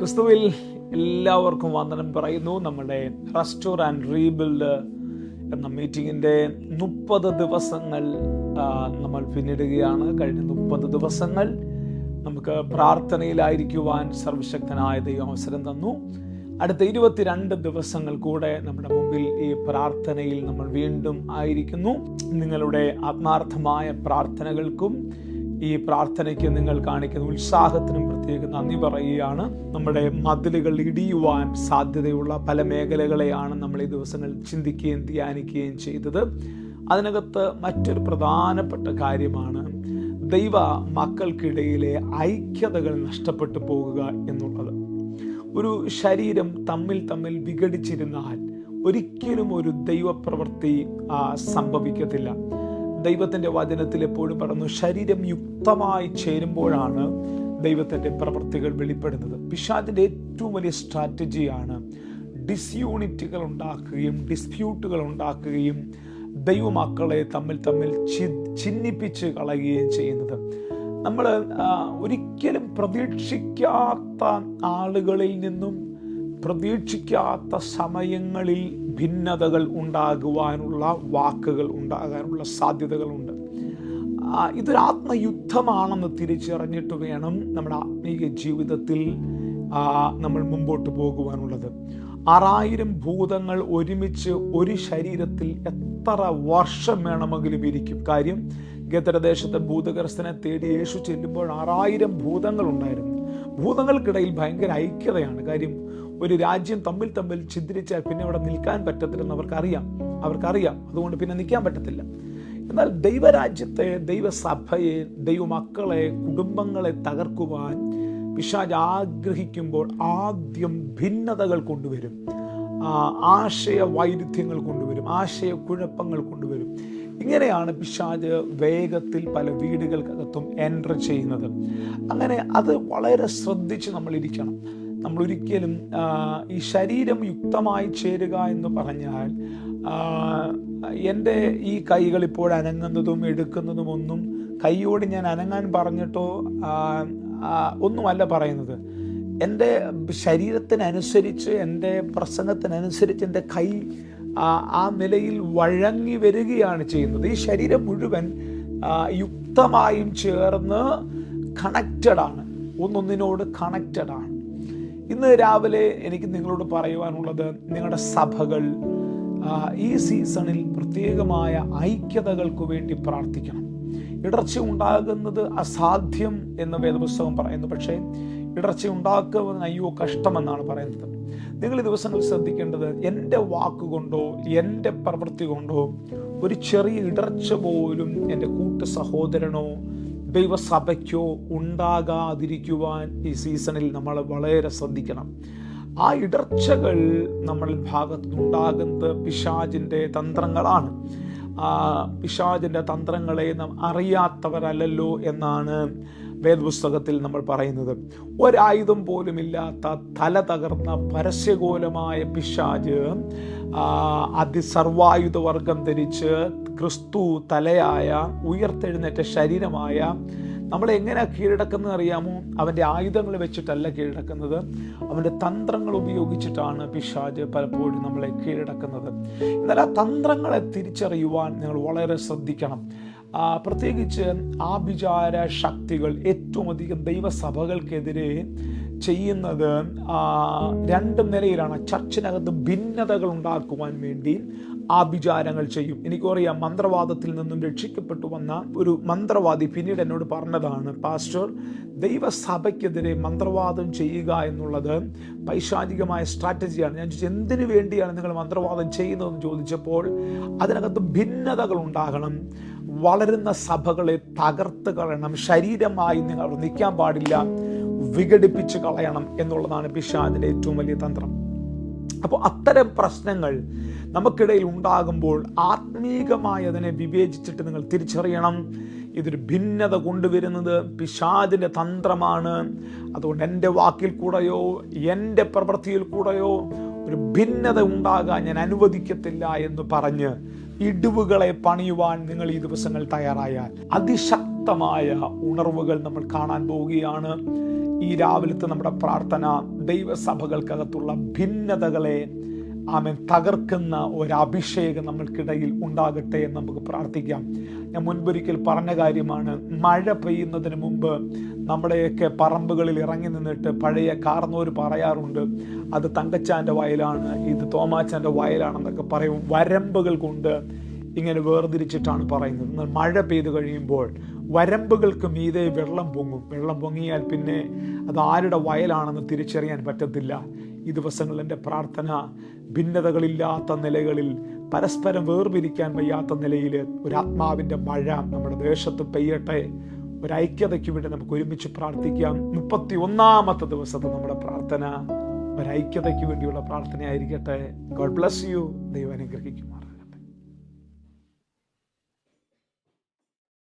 ക്രിസ്തുവിൽ എല്ലാവർക്കും വന്ദനം പറയുന്നു. നമ്മുടെ റെസ്റ്റോർ ആൻഡ് റീബിൽഡ് എന്ന മീറ്റിങ്ങിന്റെ മുപ്പത് ദിവസങ്ങൾ നമ്മൾ പിന്നിടുകയാണ്. കഴിഞ്ഞ മുപ്പത് ദിവസങ്ങൾ നമുക്ക് പ്രാർത്ഥനയിലായിരിക്കുവാൻ സർവശക്തനായ ദൈവം അവസരം തന്നു. അടുത്ത ഇരുപത്തിരണ്ട് ദിവസങ്ങൾ കൂടെ നമ്മുടെ മുമ്പിൽ ഈ പ്രാർത്ഥനയിൽ നമ്മൾ വീണ്ടും ആയിരിക്കുന്നു. നിങ്ങളുടെ ആത്മാർത്ഥമായ പ്രാർത്ഥനകൾക്കും ഈ പ്രാർത്ഥനയ്ക്ക് നിങ്ങൾ കാണിക്കുന്ന ഉത്സാഹത്തിനും പ്രത്യേക നന്ദി പറയുകയാണ്. നമ്മുടെ മതിലുകൾ ഇടിയുവാൻ സാധ്യതയുള്ള പല മേഖലകളെയാണ് നമ്മൾ ഈ ദിവസങ്ങൾ ചിന്തിക്കുകയും ധ്യാനിക്കുകയും ചെയ്തത്. അതിനകത്ത് മറ്റൊരു പ്രധാനപ്പെട്ട കാര്യമാണ് ദൈവ മക്കൾക്കിടയിലെ ഐക്യതകൾ നഷ്ടപ്പെട്ടു പോകുക എന്നുള്ളത്. ഒരു ശരീരം തമ്മിൽ തമ്മിൽ വിഘടിച്ചിരുന്നാൽ ഒരിക്കലും ഒരു ദൈവപ്രവൃത്തി സംഭവിക്കത്തില്ല. ദൈവത്തിന്റെ വചനത്തിൽ എപ്പോഴും പറഞ്ഞു ശരീരം യുക്തമായി ചേരുമ്പോഴാണ് ദൈവത്തിന്റെ പ്രവൃത്തികൾ വെളിപ്പെടുന്നത്. പിശാദിന്റെ ഏറ്റവും വലിയ സ്ട്രാറ്റജിയാണ് ഡിസ്യൂണിറ്റുകൾ ഉണ്ടാക്കുകയും ഡിസ്പ്യൂട്ടുകൾ ഉണ്ടാക്കുകയും ദൈവമക്കളെ തമ്മിൽ തമ്മിൽ ചി- ചിഹ്നിപ്പിച്ച് കളയുകയും ചെയ്യുന്നത്. നമ്മൾ ഒരിക്കലും പ്രതീക്ഷിക്കാത്ത ആളുകളിൽ നിന്നും പ്രതീക്ഷിക്കാത്ത സമയങ്ങളിൽ ഭിന്നതകൾ ഉണ്ടാകുവാനുള്ള വാക്കുകൾ ഉണ്ടാകാനുള്ള സാധ്യതകളുണ്ട്. ഇതൊരു ആത്മയുദ്ധമാണെന്ന് തിരിച്ചറിഞ്ഞിട്ട് വേണം നമ്മുടെ ആത്മീയ ജീവിതത്തിൽ നമ്മൾ മുമ്പോട്ട് പോകുവാനുള്ളത്. ആറായിരം ഭൂതങ്ങൾ ഒരുമിച്ച് ഒരു ശരീരത്തിൽ എത്ര വർഷം വേണമെങ്കിലും ഇരിക്കും. കാര്യം ഗദ്രദേശത്തെ ഭൂതഗ്രസ്തനെ തേടി യേശു ചെല്ലുമ്പോൾ ആറായിരം ഭൂതങ്ങൾ ഉണ്ടായിരുന്നു ഭൂതങ്ങൾക്കിടയിൽ ഭയങ്കര ഐക്യതയാണ്. കാര്യം ഒരു രാജ്യം തമ്മിൽ തമ്മിൽ ഛിദ്രിച്ചാൽ പിന്നെ അവിടെ നിൽക്കാൻ പറ്റത്തില്ലെന്ന് അവർക്കറിയാം. അവർക്കറിയാം. അതുകൊണ്ട് പിന്നെ നിൽക്കാൻ പറ്റത്തില്ല. എന്നാൽ ദൈവരാജ്യത്തെ ദൈവസഭയെ ദൈവമക്കളെ കുടുംബങ്ങളെ തകർക്കുവാൻ പിശാജ് ആഗ്രഹിക്കുമ്പോൾ ആദ്യം ഭിന്നതകൾ കൊണ്ടുവരും. ആശയ വൈരുദ്ധ്യങ്ങൾ കൊണ്ടുവരും. ആശയ കുഴപ്പങ്ങൾ കൊണ്ടുവരും. ഇങ്ങനെയാണ് പിശാജ് വേഗത്തിൽ പല വീടുകൾക്കകത്തും എന്റർ ചെയ്യുന്നത്. അങ്ങനെ അത് വളരെ ശ്രദ്ധിച്ച് നമ്മൾ ഇരിക്കണം. നമ്മൾ ഒരിക്കലും ഈ ശരീരം യുക്തമായി ചേരുക എന്ന് പറഞ്ഞാൽ എന്റെ ഈ കൈകൾ ഇപ്പോൾ അനങ്ങുന്നതും എടുക്കുന്നതും ഒന്നും കൈയോട് ഞാൻ അനങ്ങാൻ പറഞ്ഞിട്ടോ ഒന്നുമല്ല പറയുന്നത്. എന്റെ ശരീരത്തിനനുസരിച്ച് എന്റെ പ്രസംഗത്തിനനുസരിച്ച് എന്റെ കൈ ആ, നിലയിൽ വഴങ്ങി വരികയാണ് ചെയ്യുന്നത്. ഈ ശരീരം മുഴുവൻ യുക്തമായും ചേർന്ന് കണക്റ്റഡ് ആണ്. ഒന്നൊന്നിനോട് കണക്റ്റഡ് ആണ്. ഇന്ന് രാവിലെ എനിക്ക് നിങ്ങളോട് പറയുവാനുള്ളത് നിങ്ങളുടെ സഭകൾ ഈ സീസണിൽ പ്രത്യേകമായ ഐക്യതകൾക്ക് വേണ്ടി പ്രാർത്ഥിക്കണം. ഇടർച്ച ഉണ്ടാകുന്നത് അസാധ്യം എന്ന് വേദപുസ്തകം പറയുന്നു. പക്ഷേ ഇടർച്ച ഉണ്ടാക്കുമെന്ന് അയ്യോ കഷ്ടമെന്നാണ് പറയുന്നത്. നിങ്ങൾ ഈ ദിവസങ്ങൾ ശ്രദ്ധിക്കേണ്ടത് എന്റെ വാക്കുകൊണ്ടോ എന്റെ പ്രവൃത്തി കൊണ്ടോ ഒരു ചെറിയ ഇടർച്ച പോലും എന്റെ കൂട്ട സഹോദരനോ ദൈവസഭയ്ക്കോ ഉണ്ടാകാതിരിക്കുവാൻ ഈ സീസണിൽ നമ്മൾ വളരെ ശ്രദ്ധിക്കണം. ആ ഇടർച്ചകൾ നമ്മളിൽ ഭാഗത്തുനിന്നുണ്ടാകുന്നത് പിശാജിന്റെ തന്ത്രങ്ങളാണ്. പിശാജിന്റെ തന്ത്രങ്ങളെ നാം അറിയാത്തവരല്ലല്ലോ എന്നാണ് വേദപുസ്തകത്തിൽ നമ്മൾ പറയുന്നത് ഒരായുധം പോലുമില്ലാത്ത തല തകർന്ന പരസ്യകോലമായ പിശാജ് അതിസർവായുധ വർഗം ധരിച്ച് ക്രിസ്തു തലയായ ഉയർത്തെഴുന്നേറ്റ ശരീരമായ നമ്മൾ എങ്ങനെ കീഴടക്കുന്നത് അറിയാമോ? അവന്റെ ആയുധങ്ങൾ വെച്ചിട്ടല്ല കീഴടക്കുന്നത്. അവന്റെ തന്ത്രങ്ങൾ ഉപയോഗിച്ചിട്ടാണ് പിശാജ് പലപ്പോഴും നമ്മളെ കീഴടക്കുന്നത്. എന്നാൽ ആ തന്ത്രങ്ങളെ തിരിച്ചറിയുവാൻ നിങ്ങൾ വളരെ ശ്രദ്ധിക്കണം. പ്രത്യേകിച്ച് ആഭിചാര ശക്തികൾ ഏറ്റവും അധികം ദൈവസഭകൾക്കെതിരെ ചെയ്യുന്നത് രണ്ട് നിലയിലാണ്. ചർച്ചിനകത്ത് ഭിന്നതകൾ ഉണ്ടാക്കുവാൻ വേണ്ടി ആഭിചാരങ്ങൾ ചെയ്യും. എനിക്കറിയാം മന്ത്രവാദത്തിൽ നിന്നും രക്ഷിക്കപ്പെട്ടു വന്ന ഒരു മന്ത്രവാദി പിന്നീട് എന്നോട് പറഞ്ഞതാണ് പാസ്റ്റർ ദൈവസഭയ്ക്കെതിരെ മന്ത്രവാദം ചെയ്യുക എന്നുള്ളത് പൈശാചികമായ സ്ട്രാറ്റജിയാണ്. ഞാൻ ചോദിച്ചു എന്തിനു വേണ്ടിയാണ് നിങ്ങൾ മന്ത്രവാദം ചെയ്യുന്നതെന്ന് ചോദിച്ചപ്പോൾ അതിനകത്ത് ഭിന്നതകൾ ഉണ്ടാകണം. വളരുന്ന സഭകളെ തകർത്ത് കളയണം. ശരീരമായി നിങ്ങൾ നിൽക്കാൻ പാടില്ല. വിഘടിപ്പിച്ച് കളയണം എന്നുള്ളതാണ് പിശാദിന്റെ ഏറ്റവും വലിയ തന്ത്രം. അപ്പോൾ അത്തരം പ്രശ്നങ്ങൾ നമുക്കിടയിൽ ഉണ്ടാകുമ്പോൾ ആത്മീകമായി അതിനെ വിവേചിച്ചിട്ട് നിങ്ങൾ തിരിച്ചറിയണം. ഇതൊരു ഭിന്നത കൊണ്ടുവരുന്നത് പിശാദിന്റെ തന്ത്രമാണ്. അതുകൊണ്ട് എന്റെ വാക്കിൽ കൂടെയോ എന്റെ പ്രവൃത്തിയിൽ കൂടെയോ ഒരു ഭിന്നത ഉണ്ടാകാൻ ഞാൻ അനുവദിക്കത്തില്ല എന്ന് പറഞ്ഞ് ഇടിവുകളെ പണിയുവാൻ നിങ്ങൾ ഈ ദിവസങ്ങൾ തയ്യാറായാൽ അതിശക്തമായ ഉണർവുകൾ നമ്മൾ കാണാൻ പോവുകയാണ്. ഈ രാവിലത്തെ നമ്മുടെ പ്രാർത്ഥന ദൈവസഭകൾക്കകത്തുള്ള ഭിന്നതകളെ ആമൻ തകർക്കുന്ന ഒരഭിഷേകം നമ്മൾക്കിടയിൽ ഉണ്ടാകട്ടെ എന്ന് നമുക്ക് പ്രാർത്ഥിക്കാം. ഞാൻ മുൻപൊരിക്കൽ പറഞ്ഞ കാര്യമാണ് മഴ പെയ്യുന്നതിന് മുമ്പ് നമ്മുടെയൊക്കെ പറമ്പുകളിൽ ഇറങ്ങി നിന്നിട്ട് പഴയ കാർന്നോർ പറയാറുണ്ട് അത് തങ്കച്ചാന്റെ വയലാണ് ഇത് തോമാച്ചാന്റെ വയലാണെന്നൊക്കെ പറയും വരമ്പുകൾ കൊണ്ട് ഇങ്ങനെ വേർതിരിച്ചിട്ടാണ് പറയുന്നത്. എന്നാൽ മഴ പെയ്തു കഴിയുമ്പോൾ വരമ്പുകൾക്ക് മീതെ വെള്ളം പൊങ്ങും. വെള്ളം പൊങ്ങിയാൽ പിന്നെ അത് ആരുടെ വയലാണെന്ന് തിരിച്ചറിയാൻ പറ്റത്തില്ല. ഈ ദിവസങ്ങളിൽ എന്റെ പ്രാർത്ഥന ഭിന്നതകളില്ലാത്ത നിലകളിൽ പരസ്പരം വേർപിരിക്കാൻ വയ്യാത്ത നിലയിൽ ഒരു ആത്മാവിന്റെ മഴ നമ്മുടെ ദേശത്ത് പെയ്യട്ടെ ഒരു ഐക്യതയ്ക്ക് വേണ്ടി നമുക്ക് ഒരുമിച്ച് പ്രാർത്ഥിക്കാം. മുപ്പത്തി ഒന്നാമത്തെ ദിവസത്തെ നമ്മുടെ പ്രാർത്ഥന. ഒരു ഐക്യതയ്ക്ക് വേണ്ടിയുള്ള പ്രാർത്ഥനയായിരിക്കട്ടെ. ഗോഡ് ബ്ലസ് യു ദൈവം അനുഗ്രഹിക്കുമാർ